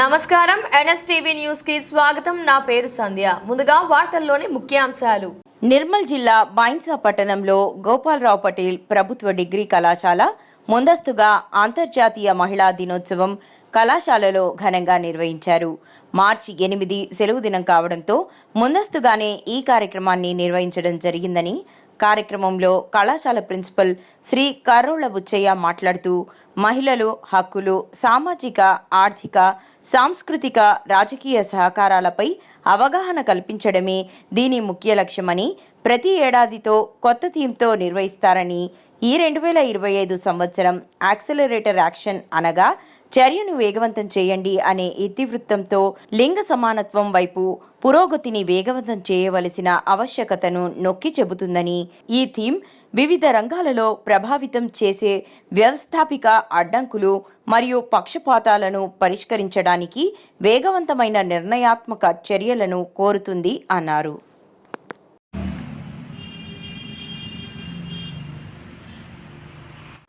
నమస్కారం. ఎన్ఎస్టీవీ న్యూస్కి స్వాగతం. నా పేరు సంధ్య. ముందుగా వార్తల్లోని ముఖ్యాంశాలు. నిర్మల్ జిల్లా బైన్సా పట్టణంలో గోపాలరావు పటేల్ ప్రభుత్వ డిగ్రీ కళాశాల ముందస్తుగా అంతర్జాతీయ మహిళా దినోత్సవం కళాశాలలో ఘనంగా నిర్వహించారు. మార్చి ఎనిమిది సెలవు దినం కావడంతో ముందస్తుగానే ఈ కార్యక్రమాన్ని నిర్వహించడం జరిగిందని కార్యక్రమంలో కళాశాల ప్రిన్సిపల్ శ్రీ కర్రోళ్ళ బుచ్చయ్య మాట్లాడుతూ మహిళలు హక్కులు సామాజిక ఆర్థిక సాంస్కృతిక రాజకీయ సహకారాలపై అవగాహన కల్పించడమే దీని ముఖ్య లక్ష్యమని ప్రతి ఏడాదితో కొత్త థీమ్తో నిర్వహిస్తారని ఈ రెండు వేల ఇరవై ఐదు సంవత్సరం యాక్సిలరేటర్ యాక్షన్ అనగా చర్యను వేగవంతం చేయండి అనే ఇతివృత్తంతో లింగ సమానత్వం వైపు పురోగతిని వేగవంతం చేయవలసిన ఆవశ్యకతను నొక్కి చెబుతుందని ఈ థీమ్ వివిధ రంగాలలో ప్రభావితం చేసే వ్యవస్థాపిక అడ్డంకులు మరియు పక్షపాతాలను పరిష్కరించడానికి వేగవంతమైన నిర్ణయాత్మక చర్యలను కోరుతుంది అన్నారు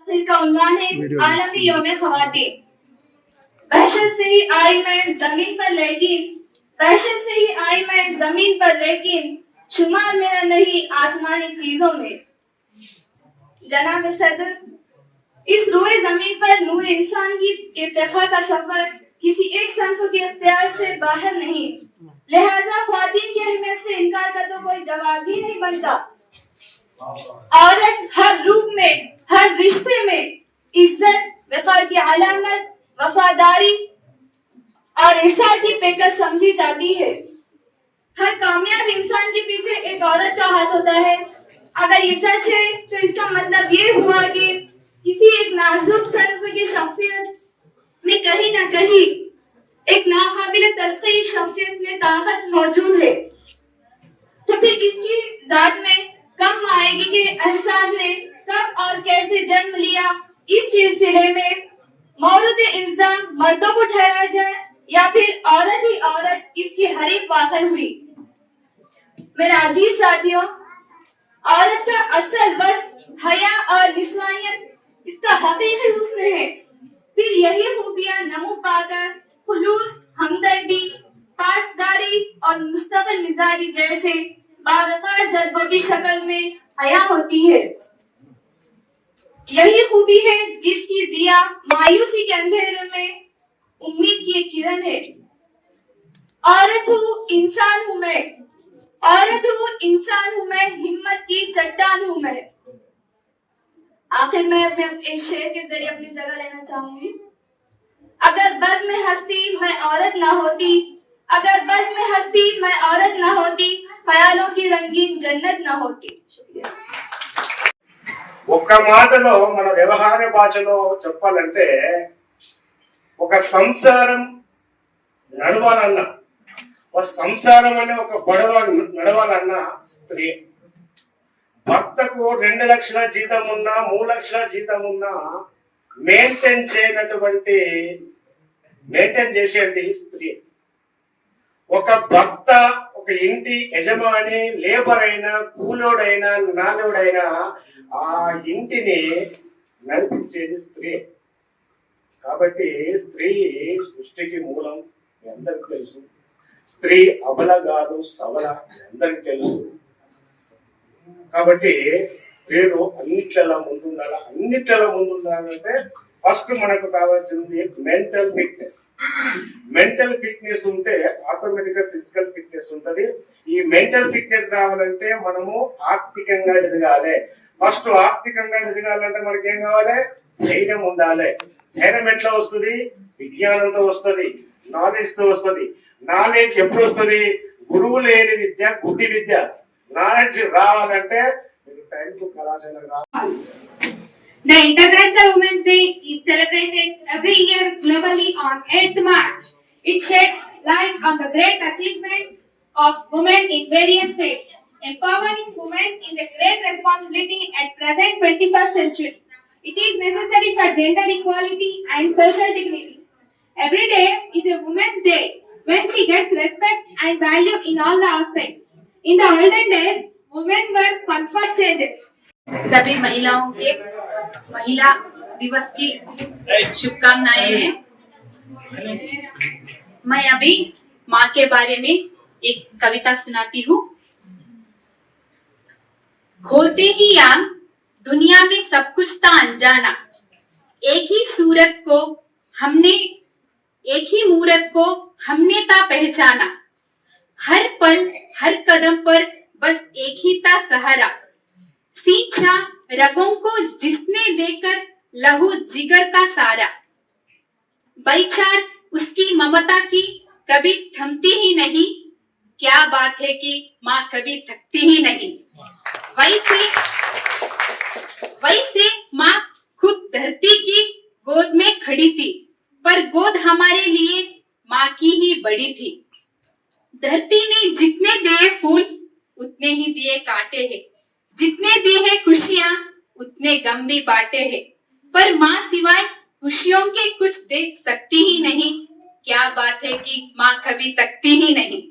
दिल का उन्वान है आलमी योम खवातीन वहशत से ही आई मैं जमीन पर लेकिन वहशत से ही आई मैं जमीन पर लेकिन शुमार मेरा नहीं आसमानी चीजों में जनाब सदर इस रोए ज़मीन पर नूर इंसान की इर्तिखा का सफ़र किसी एक संफ के इख्तियार से बाहर नहीं। लिहाजा खातन की अहमियत से इनकार का तो कोई जवाब ही नहीं बनता। औरत हर रूप में, हर रिश्ते में इज़्ज़त, वकार की अलामत, वफादारी और इसार की पेकर समझी जाती है। हर कामयाब इंसान के पीछे एक औरत का हाथ होता है। अगर ये सच है तो इसका मतलब ये हुआ कि किसी एक नाजुक सर्व की शख्सियत में कहीं ना कहीं एक नाकाबिल तस्करी शख्सियत में ताकत मौजूद है। तो फिर किसकी जात में कम आएगी के एहसास ने कब और कैसे जन्म लिया? इस सिलसिले में मौरूद इल्ज़ाम मर्दों को ठहराया जाए या फिर औरत ही औरत इसकी हरीफ वाकई हुई? मेरे अज़ीज़ साथियों औरत का असल वस्फ हया और निस्वानियत इसका हकीकी हुस्न है। फिर यही खूबियाँ नमो पाकर खुलूस, हमदर्दी, पासदारी और मुस्तकिल मिजाजी जैसे बावकार जज्बों की शक्ल में हया होती है। यही खूबी है जिसकी जिया मायूसी के अंधेरे में उम्मीद की किरण है। औरत हूँ, इंसान हूँ मैं। औरत हूँ इंसान हूँ मैं हिम्मत की चट्टान हूँ मैं आखिर मैं अपने एक शेर के जरिए अपनी जगह लेना चाहूंगी अगर बस में हंसती मैं औरत ना होती अगर बस में हंसती मैं औरत ना होती ख्यालों की रंगीन जन्नत ना होती शुक्रिया ఒక్క మాటలో మన వ్యవహార భాషలో చెప్పాలంటే ఒక సంసారం నడవాలన్నా ఒక సంసారం అనే ఒక గొడవ నడవాలన్న స్త్రీ భర్తకు రెండు లక్షల జీతం ఉన్నా మూడు లక్షల జీతం ఉన్నా మెయింటైన్ చేయనటువంటి మెయింటైన్ చేసేది స్త్రీ. ఒక భర్త ఒక ఇంటి యజమాని లేబర్ అయినా కూలోడైనా నాలోడైనా ఆ ఇంటిని నడిపించేది స్త్రీ. కాబట్టి స్త్రీ సృష్టికి మూలం మీ అందరికి తెలుసు. స్త్రీ అబల కాదు సబల అందరికి తెలుసు. కాబట్టి స్త్రీలు అన్నిట్లలో ముందుండాలి? అన్నిట్లలో ముందుండాలంటే ఫస్ట్ మనకు కావాల్సింది మెంటల్ ఫిట్నెస్. మెంటల్ ఫిట్నెస్ ఉంటే ఆటోమేటిక్గా ఫిజికల్ ఫిట్నెస్ ఉంటది. ఈ మెంటల్ ఫిట్నెస్ రావాలంటే మనము ఆర్థికంగా ఎదగాలి. ఫస్ట్ ఆర్థికంగా ఎదగాలంటే మనకి ఏం కావాలి? ధైర్యం ఉండాలి. ధైర్యం ఎట్లా వస్తుంది? విజ్ఞానంతో వస్తుంది నాలెడ్జ్తో వస్తుంది. నాలెడ్జ్ ఎప్పుడు వస్తుంది గురువు లేని విద్య గుడ్డి విద్య నాలెడ్జ్ రావాలంటే మీరు టైంకు కళాశాలకు రావాలి The International Women's Day is celebrated every year globally on 8th March. It sheds light on the great achievement of women in various fields, empowering women in the great responsibility at present 21st century. It is necessary for gender equality and social dignity. Every day is a women's day when she gets respect and value in all the aspects. In the olden days, women were conferred changes. सभी महिलाओं के महिला दिवस की शुभकामनाएँ हैं मैं अभी माँ के बारे में एक कविता सुनाती हूँ खोलते ही आँख दुनिया में सब कुछ था अनजाना एक ही सूरत को हमने एक ही मूरत को हमने था पहचाना। हर पल, हर कदम पर बस एक ही था सहारा। सींचा रगों को जिसने देकर लहू जिगर का सारा। बैचार उसकी ममता की कभी थमती ही नहीं, क्या बात है कि माँ कभी थकती ही नहीं। वैसे वैसे माँ खुद धरती की गोद में खड़ी थी, पर गोद हमारे लिए माँ की ही बड़ी थी। धरती ने जितने दिए फूल, उतने ही दिए काटे हैं। जितने दिए हैं खुशियाँ, उतने गम भी बांटे हैं। पर माँ सिवाय खुशियों के कुछ दे सकती ही नहीं। क्या बात है कि माँ कभी तकती ही नहीं।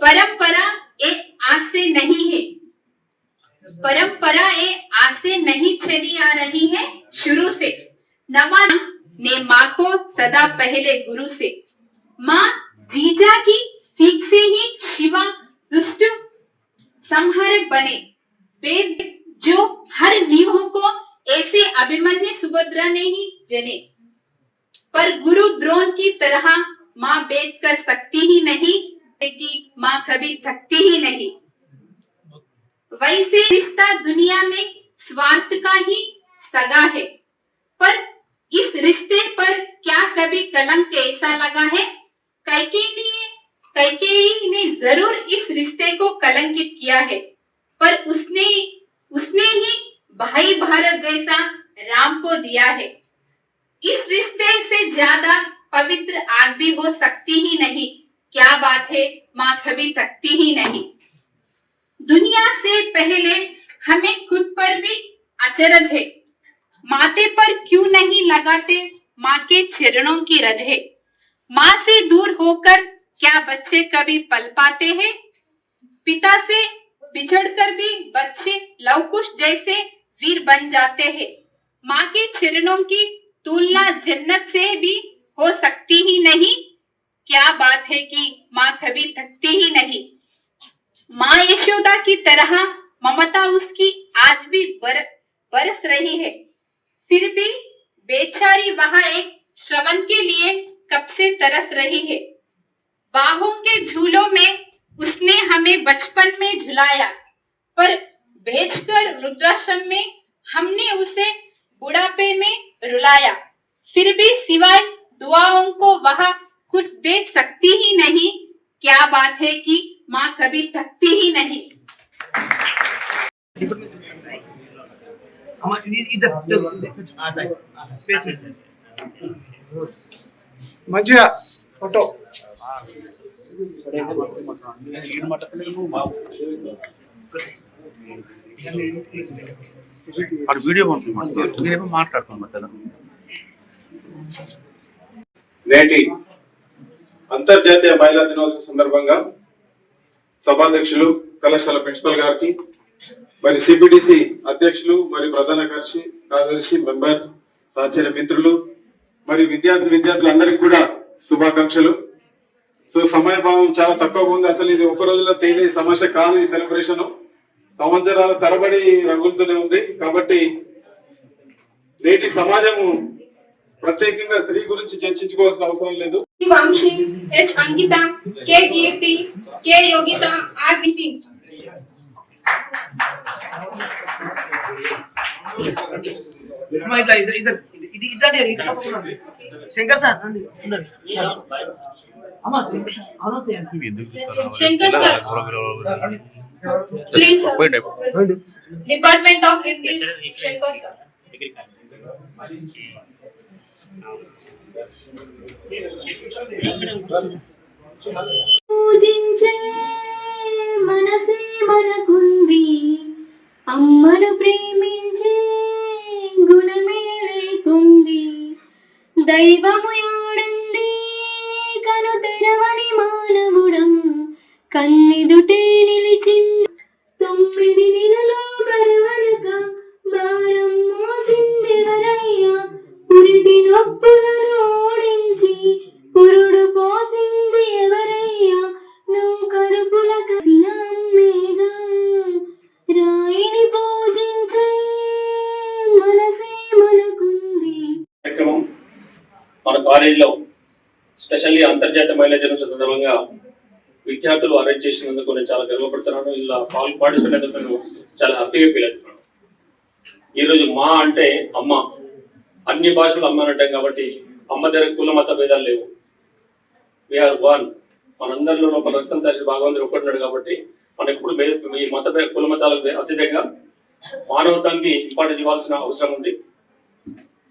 परंपरा ये आज से नहीं है। परंपरा ये आसे नहीं चली आ रही है शुरू से। नवा ने माँ को सदा पहले गुरु से। माँ जीजा की सीख से ही शिवा दुष्ट संहारक बने। वेद जो हर व्यूह को ऐसे अभिमन्यु सुभद्रा ने ही जने। पर गुरु द्रोण की तरह माँ वेद कर सकती ही नहीं कि माँ कभी थकती ही नहीं। वैसे रिश्ता दुनिया में स्वार्थ का ही सगा है, पर इस रिश्ते पर क्या कभी कलंक ऐसा लगा है? कैकेयी ने ज़रूर इस रिश्ते को कलंकित किया है। पर उसने उसने ही भाई भारत जैसा राम को दिया है। इस रिश्ते से ज़्यादा पवित्र आग भी हो सकती ही नहीं। क्या बात है, माँ कभी तकती ही नहीं। दुनिया से पहले हमें खुद पर भी अचरज है। माथे पर क्यों नहीं लगाते? माँ के चरणों की रजे माँ से दूर होकर क्या बच्चे कभी पल पाते हैं? पिता से बिछड़कर भी बच्चे लवकुश जैसे वीर बन जाते हैं। माँ के चरणों की तुलना जन्नत से भी हो सकती ही नहीं। क्या बात है कि माँ कभी थकती ही नहीं। माँ यशोदा की तरह ममता उसकी आज भी बर, बरस रही है। फिर भी बेचारी वहाँ एक श्रवण के लिए कब से तरस रही है? बाहों के झूलों में उसने हमें बचपन में झुलाया, पर भेजकर रुद्राश्रम में हमने उसे बुढ़ापे में रुलाया। फिर भी सिवाय दुआओं को वह कुछ दे सकती ही नहीं, क्या बात है कि माँ कभी थकती ही नहीं। మంచిగా ఫోటో వీడియో కదా నేటి అంతర్జాతీయ మహిళా దినోత్సవ సందర్భంగా సభాధ్యక్షులు కళాశాల ప్రిన్సిపల్ గారికి మరి సిబిడిసి అధ్యక్షులు మరి ప్రధాన కార్యదర్శి కార్యదర్శి మెంబర్ సహచర మిత్రులు మరి విద్యార్థి విద్యార్థులందరికీ కూడా శుభాకాంక్షలు. సో సమయభావం చాలా తక్కువగా ఉంది. అసలు ఇది ఒక రోజులో తేలే సమస్య కాదు ఈ సెలబ్రేషన్ సంవత్సరాల తరబడి రంగులతోనే ఉంది. కాబట్టి నేటి సమాజము ప్రత్యేకంగా స్త్రీ గురించి చర్చించుకోవాల్సిన అవసరం లేదు. Vamshi H Ankitha K Keerthi K Yogitha R ఇట్లా ఇది ఇట్లాంటి. శంకర్ సార్ రండి ఉండండి. అమ్మా శంకర్ సార్ అనౌన్స్ చేయండి. Shankar sir. Please. Department of English Shankar sir. పూజించే మనకుంది. అమ్మను ప్రేమించే గుణమే లేకుంది. దైవము యాడంది కను తెరవని మానవుడం. కన్నెదుటే నిలిచింది అంతర్జాతీయ మహిళా దినోత్సవ సందర్భంగా విద్యార్థులు అరేంజ్ చేసినందుకు నేను చాలా గర్వపడుతున్నాను. ఇలా పాల్ పార్టిసిపేట్ అయినందుకు నేను చాలా హ్యాపీగా ఫీల్ అవుతున్నాను. ఈరోజు మా అంటే అమ్మ. అన్ని భాషలు అమ్మ అంటాం కాబట్టి అమ్మ దగ్గర కుల మత భేదాలు లేవు. వీఆర్ వన్ మనందరిలో మన రక్తం తరిచి భగవంతుడు ఒక్కడున్నాడు కాబట్టి మనం ఎప్పుడు భేద- ఈ మత కుల మతాలకు భే- అతీతంగా మానవతానికి ఇంపార్టెన్స్ ఇవ్వాల్సిన అవసరం ఉంది.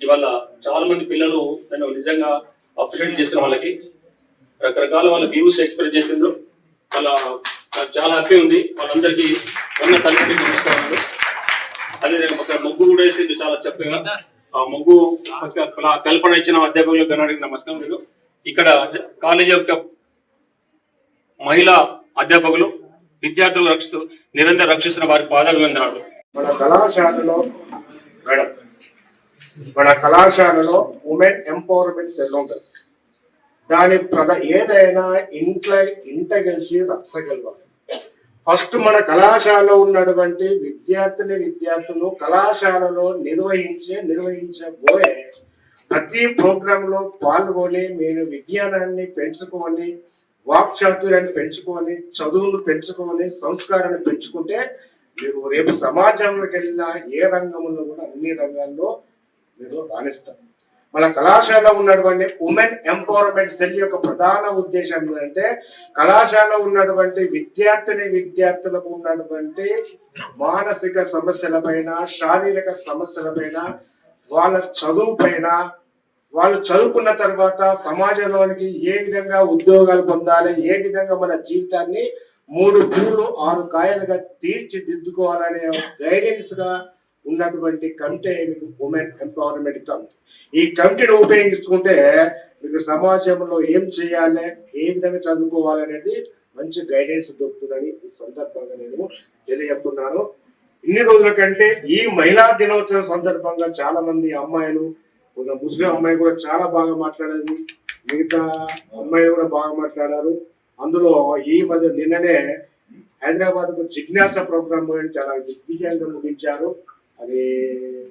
ఇవాళ చాలా మంది పిల్లలు నేను నిజంగా అప్రిషియేట్ చేసిన వాళ్ళకి రకరకాల వాళ్ళ వ్యూస్ ఎక్స్ప్రెస్ చేసిండ్రు. వాళ్ళ చాలా హ్యాపీ ఉంది. వాళ్ళందరికీ ఉన్న తల్లికి చూసుకోవాలి అదే ఒక ముగ్గు కూడా వేసింది చాలా చక్కగా. ఆ ముగ్గు కల్పన ఇచ్చిన అధ్యాపకులకు కర్ణాటక నమస్కారం ఇక్కడ కాలేజీ యొక్క మహిళా అధ్యాపకులు విద్యార్థులు రక్షిస్తూ నిరంతరం రక్షిస్తున్న వారి పాదాభివందనాలు. మన కళాశాలలో మేడం మన కళాశాలలో ఉమెన్ ఎంపవర్మెంట్ సెల్ ఉంటుంది. దాని ప్రధ ఏదైనా ఇంట్లో ఇంట గెలిచి రచ్చగలవాలి. ఫస్ట్ మన కళాశాలలో ఉన్నటువంటి విద్యార్థిని విద్యార్థులు కళాశాలలో నిర్వహించే నిర్వహించబోయే ప్రతి ప్రోగ్రామ్లో పాల్గొని మీరు విజ్ఞానాన్ని పెంచుకొని వాక్చాతుర్యాన్ని పెంచుకొని చదువులు పెంచుకొని సంస్కారాన్ని పెంచుకుంటే మీరు రేపు సమాజంలోకి వెళ్ళిన ఏ రంగంలో కూడా అన్ని రంగాల్లో మీరు రాణిస్తారు. మన కళాశాలలో ఉన్నటువంటి ఉమెన్ ఎంపవర్మెంట్ సెల్ యొక్క ప్రధాన ఉద్దేశం ఏంటంటే కళాశాలలో ఉన్నటువంటి విద్యార్థిని విద్యార్థులకు ఉన్నటువంటి మానసిక సమస్యలపైన శారీరక సమస్యలపైన వాళ్ళ చదువు పైన వాళ్ళు చదువుకున్న తర్వాత సమాజంలోనికి ఏ విధంగా ఉద్యోగాలు పొందాలి ఏ విధంగా మన జీవితాన్ని మూడు పూలు ఆరు కాయలుగా తీర్చిదిద్దుకోవాలనే గైడెన్స్గా ఉన్నటువంటి కమిటీ మీకు ఉమెన్ ఎంపవర్మెంట్ కమిటీ ఈ కమిటీని ఉపయోగించుకుంటే మీకు సమాజంలో ఏం చేయాలి ఏ విధంగా చదువుకోవాలి అనేది మంచి గైడెన్స్ దొరుకుతుందని ఈ సందర్భంగా నేను తెలియజేస్తున్నాను. ఇన్ని రోజుల కంటే ఈ మహిళా దినోత్సవం సందర్భంగా చాలా మంది అమ్మాయిలు కొంత ముస్లిం అమ్మాయి కూడా చాలా బాగా మాట్లాడేది మిగతా అమ్మాయిలు కూడా బాగా మాట్లాడారు. అందులో ఈ మధ్య నిన్ననే హైదరాబాద్ జిజ్ఞాస ప్రోగ్రామ్ చాలా దిగ్విజయంగా ముగించారు. 他嘞。